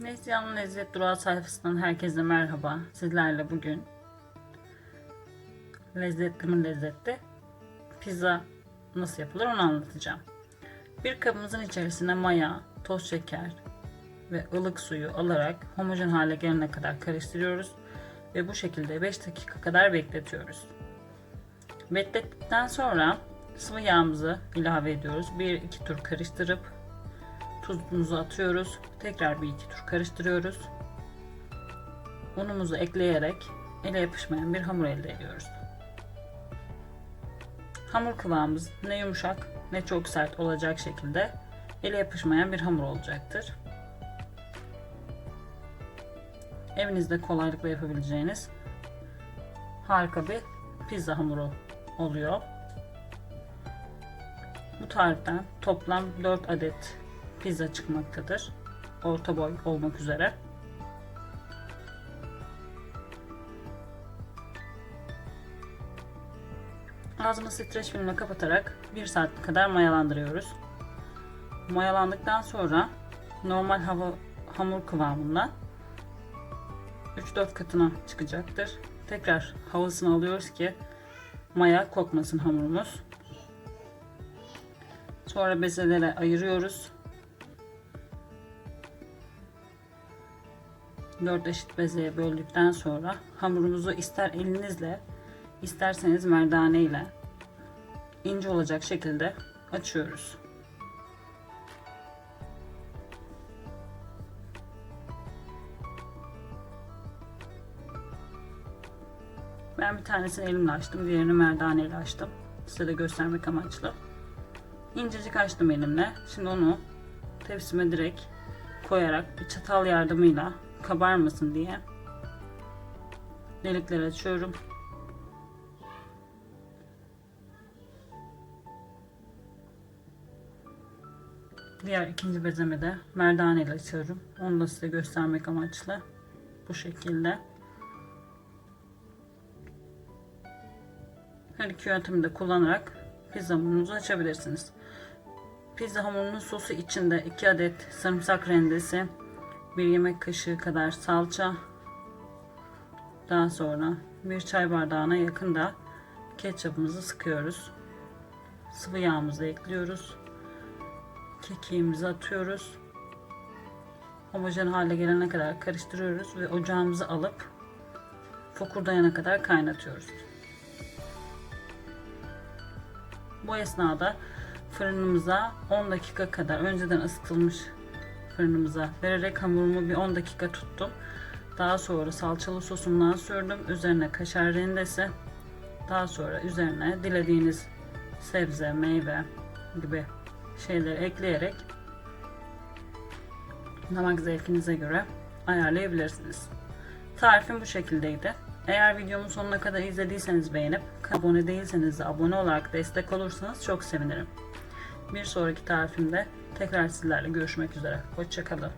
Neslihan'ın Lezzet Durağı sayfasından herkese merhaba. Sizlerle bugün lezzetli mi lezzetli pizza nasıl yapılır onu anlatacağım. Bir kabımızın içerisine maya, toz şeker ve ılık suyu alarak homojen hale gelene kadar karıştırıyoruz ve bu şekilde 5 dakika kadar bekletiyoruz. Beklettikten sonra sıvı yağımızı ilave ediyoruz. 1-2 tur karıştırıp tuzumuzu atıyoruz. Tekrar bir iki tur karıştırıyoruz. Unumuzu ekleyerek ele yapışmayan bir hamur elde ediyoruz. Hamur kıvamımız ne yumuşak ne çok sert olacak şekilde ele yapışmayan bir hamur olacaktır. Evinizde kolaylıkla yapabileceğiniz harika bir pizza hamuru oluyor. Bu tariften toplam 4 adet pizza çıkmaktadır. Orta boy olmak üzere. Ağzını streç filmle kapatarak 1 saat kadar mayalandırıyoruz. Mayalandıktan sonra normal hava hamur kıvamında 3-4 katına çıkacaktır. Tekrar havasını alıyoruz ki maya kokmasın hamurumuz. Sonra bezelere ayırıyoruz. 4 eşit bezeye böldükten sonra hamurumuzu ister elinizle isterseniz merdane ile ince olacak şekilde açıyoruz. Ben bir tanesini elimle açtım, diğerini merdane ile açtım. Size de göstermek amaçlı. İncecik açtım elimle. Şimdi onu tepsime direkt koyarak bir çatal yardımıyla kabarmasın diye delikler açıyorum. Diğer ikinci bezeme de merdane ile açıyorum. Onu da size göstermek amaçlı. Bu şekilde. Her iki yöntemi de kullanarak pizza hamurunuzu açabilirsiniz. Pizza hamurunun sosu içinde 2 adet sarımsak rendesi, 1 yemek kaşığı kadar salça, daha sonra bir çay bardağına yakın da ketçapımızı sıkıyoruz. Sıvı yağımızı ekliyoruz. Kekiğimizi atıyoruz. Homojen hale gelene kadar karıştırıyoruz ve ocağımızı alıp fokurdayana kadar kaynatıyoruz. Bu esnada fırınımıza 10 dakika kadar önceden ısıtılmış fırınımıza vererek hamurumu bir 10 dakika tuttum. Daha sonra salçalı sosumdan sürdüm. Üzerine kaşar rendesi. Daha sonra üzerine dilediğiniz sebze, meyve gibi şeyleri ekleyerek damak zevkinize göre ayarlayabilirsiniz. Tarifim bu şekildeydi. Eğer videomun sonuna kadar izlediyseniz beğenip abone değilseniz de abone olarak destek olursanız çok sevinirim. Bir sonraki tarifimde tekrar sizlerle görüşmek üzere. Hoşçakalın.